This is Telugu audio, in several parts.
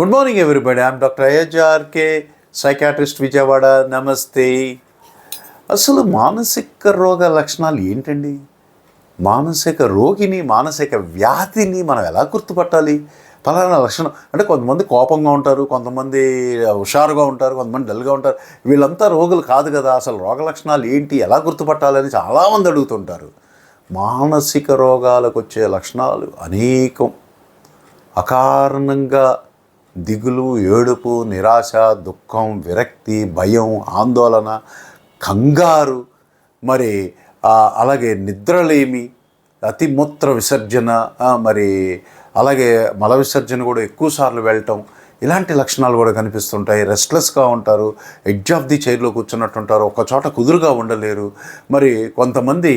Good morning everybody I'm doctor అయ్యజార్కే psychiatrist Vijayawada నమస్తే అసలు మానసిక రోగ లక్షణాలు ఏంటండి? మానసిక రోగిని మానసిక వ్యాధిని మనం ఎలా గుర్తుపట్టాలి? ఫలానా లక్షణం. అంటే కొంతమంది కోపంగా ఉంటారు కొంతమంది హుషారుగా ఉంటారు కొంతమంది డల్గా ఉంటారు. వీళ్ళంతా రోగులు కాదు కదా. అసలు రోగ లక్షణాలు ఏంటి? ఎలా గుర్తుపట్టాలని చాలామంది అడుగుతుంటారు. మానసిక రోగాలకు వచ్చే లక్షణాలు అనేకం. అకారణంగా దిగులు ఏడుపు నిరాశ దుఃఖం విరక్తి భయం ఆందోళన కంగారు మరి అలాగే నిద్రలేమి అతిమూత్ర విసర్జన మరి అలాగే మల విసర్జన కూడా ఎక్కువసార్లు వెళ్ళటం ఇలాంటి లక్షణాలు కూడా కనిపిస్తుంటాయి. రెస్ట్లెస్గా ఉంటారు. ఎడ్జ్ ఆఫ్ ది చైర్లో కూర్చున్నట్టుంటారు. ఒక చోట కుదురుగా ఉండలేరు. మరి కొంతమంది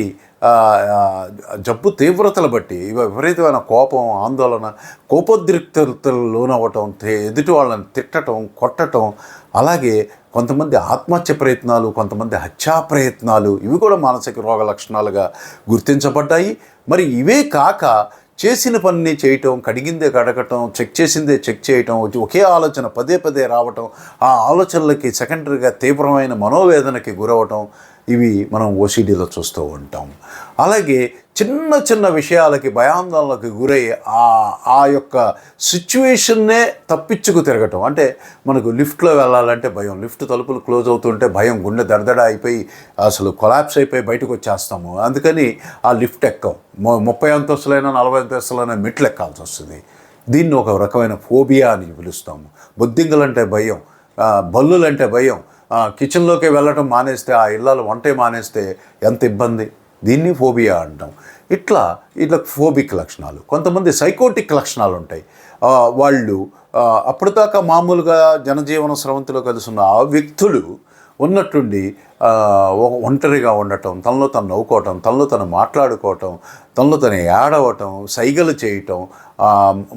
జబ్బు తీవ్రతలు బట్టి ఇవి విపరీతమైన కోపం ఆందోళన కోపోద్రిక్తతలు లోనవ్వటం ఎదుటి వాళ్ళని తిట్టడం కొట్టడం అలాగే కొంతమంది ఆత్మహత్య ప్రయత్నాలు కొంతమంది హత్యా ప్రయత్నాలు ఇవి కూడా మానసిక రోగ లక్షణాలుగా గుర్తించబడ్డాయి. మరి ఇవే కాక చేసిన పనిని చేయటం కడిగిందే కడగటం చెక్ చేసిందే చెక్ చేయటం ఒకే ఆలోచన పదే పదే రావటం ఆ ఆలోచనలకి సెకండరీగా తీవ్రమైన మనోవేదనకి గురవటం ఇవి మనం ఓసిడీలో చూస్తూ ఉంటాం. అలాగే చిన్న చిన్న విషయాలకి భయాందోళనకి గురై ఆ ఆ యొక్క సిచ్యువేషన్నే తప్పించుకు తిరగటం. అంటే మనకు లిఫ్ట్లో వెళ్ళాలంటే భయం. లిఫ్ట్ తలుపులు క్లోజ్ అవుతుంటే భయం. గుండె దడదడ అయిపోయి అసలు కొలాప్స్ అయిపోయి బయటకు వచ్చేస్తాము. అందుకని ఆ లిఫ్ట్ ఎక్కం. ము- ముప్పై అంతస్తులైనా నలభై అంతస్తులైనా మెట్లు ఎక్కాల్సి వస్తుంది. దీన్ని ఒక రకమైన ఫోబియా అని పిలుస్తాము. బొద్దింకలంటే భయం. బల్లులంటే భయం. కిచెన్లోకి వెళ్ళటం మానేస్తే ఆ ఇళ్ళలో వంటే మానేస్తే ఎంత ఇబ్బంది? దీన్ని ఫోబియా అంటాం. ఇట్లా ఇట్లా ఫోబిక్ లక్షణాలు. కొంతమంది సైకోటిక్ లక్షణాలు ఉంటాయి వాళ్ళు అప్పటిదాకా మామూలుగా జనజీవన స్రవంతిలో కలుసున్న ఆ వ్యక్తులు ఉన్నట్టుండి ఒంటరిగా ఉండటం తనలో తను నవ్వుకోవటం తనలో తను మాట్లాడుకోవటం తనలో తను ఏడవటం సైగలు చేయటం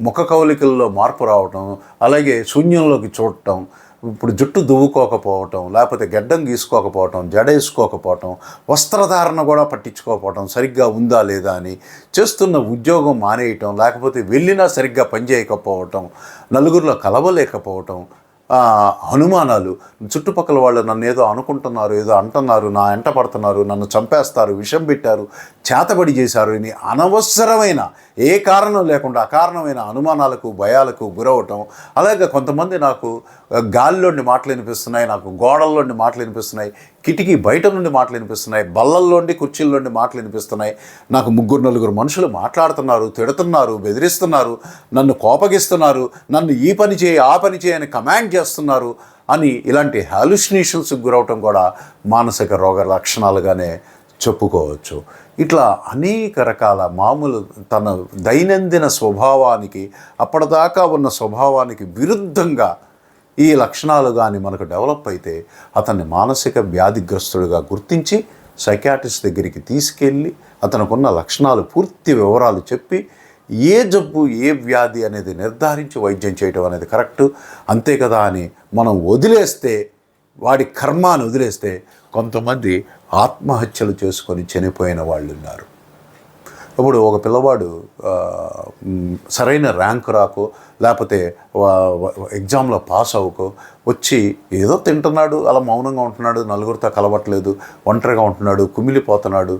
ముఖ కవలికల్లో మార్పు రావటం అలాగే శూన్యంలోకి చూడటం ఇప్పుడు జుట్టు దువ్వుకోకపోవటం లేకపోతే గడ్డం గీసుకోకపోవటం జడేసుకోకపోవటం వస్త్రధారణ కూడా పట్టించుకోకపోవటం సరిగ్గా ఉందా లేదా అని చేస్తున్న ఉద్యోగం మానేయటం లేకపోతే వెళ్ళినా సరిగ్గా పనిచేయకపోవటం నలుగురిలో కలవలేకపోవటం అనుమానాలు. చుట్టుపక్కల వాళ్ళు నన్ను ఏదో అనుకుంటున్నారు ఏదో అంటున్నారు నా ఎంట పడుతున్నారు నన్ను చంపేస్తారు విషం పెట్టారు చేతబడి చేశారు అని అనవసరమైన ఏ కారణం లేకుండా అకారణమైన అనుమానాలకు భయాలకు గురవటం. అలాగే కొంతమంది నాకు గాలిలోండి మాటలు వినిపిస్తున్నాయి నాకు గోడల్లోండి మాటలు వినిపిస్తున్నాయి. కిటికీ బయట నుండి మాటలు వినిపిస్తున్నాయి బల్లల్లోండి కుర్చీల్లోండి మాటలు వినిపిస్తున్నాయి. నాకు ముగ్గురు నలుగురు మనుషులు మాట్లాడుతున్నారు తిడుతున్నారు బెదిరిస్తున్నారు నన్ను కోపగిస్తున్నారు నన్ను ఈ పని చేయి ఆ పని చేయి అని కమాండ్ చేస్తున్నారు అని ఇలాంటి హాలుసినేషన్స్కి గురవటం కూడా మానసిక రోగ లక్షణాలుగానే చెప్పుకోవచ్చు. ఇట్లా అనేక రకాల మామూలు తన దైనందిన స్వభావానికి అప్పటిదాకా ఉన్న స్వభావానికి విరుద్ధంగా ఈ లక్షణాలు కానీ మనకు డెవలప్ అయితే అతన్ని మానసిక వ్యాధిగ్రస్తుడిగా గుర్తించి సైకాట్రిస్ట్ దగ్గరికి తీసుకెళ్ళి అతనుకున్న లక్షణాలు పూర్తి వివరాలు చెప్పి ఏ జబ్బు ఏ వ్యాధి అనేది నిర్ధారించి వైద్యం చేయడం అనేది కరెక్ట్. అంతే కదా అని మనం వదిలేస్తే వాడి కర్మాన్ని వదిలేస్తే కొంతమంది ఆత్మహత్యలు చేసుకొని చనిపోయిన వాళ్ళు ఉన్నారు ఇప్పుడు ఒక పిల్లవాడు సరైన ర్యాంక్ రాకో లేకపోతే ఎగ్జామ్లో పాస్ అవ్వకో వచ్చి ఏదో తింటున్నాడు అలా మౌనంగా ఉంటున్నాడు నలుగురితో కలవట్లేదు ఒంటరిగా ఉంటున్నాడు కుమిలిపోతున్నాడు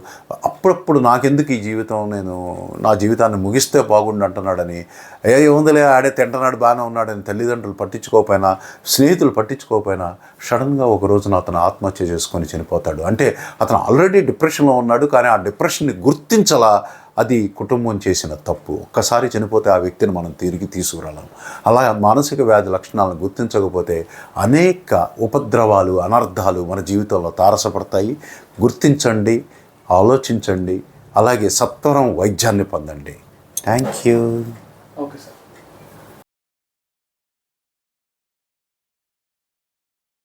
అప్పుడప్పుడు నాకెందుకు ఈ జీవితం? నేను నా జీవితాన్ని ముగిస్తే బాగుండు అంటున్నాడని ఏ ఏముందిలే ఆడే తింటున్నాడు బాగానే ఉన్నాడని తల్లిదండ్రులు పట్టించుకోకపోయినా స్నేహితులు పట్టించుకోకపోయినా సడన్గా ఒక రోజున అతను ఆత్మహత్య చేసుకొని చనిపోతాడు. అంటే అతను ఆల్రెడీ డిప్రెషన్లో ఉన్నాడు కానీ ఆ డిప్రెషన్ని గుర్తించలా అది కుటుంబం చేసిన తప్పు. ఒక్కసారి చనిపోతే ఆ వ్యక్తిని మనం తిరిగి తీసుకురాలేం. అలా మానసిక వ్యాధి లక్షణాలను గుర్తించకపోతే అనేక ఉపద్రవాలు అనర్థాలు మన జీవితంలో తారసపడతాయి. గుర్తించండి ఆలోచించండి అలాగే సత్వరం వైద్యాన్ని పొందండి. Thank you okay sir.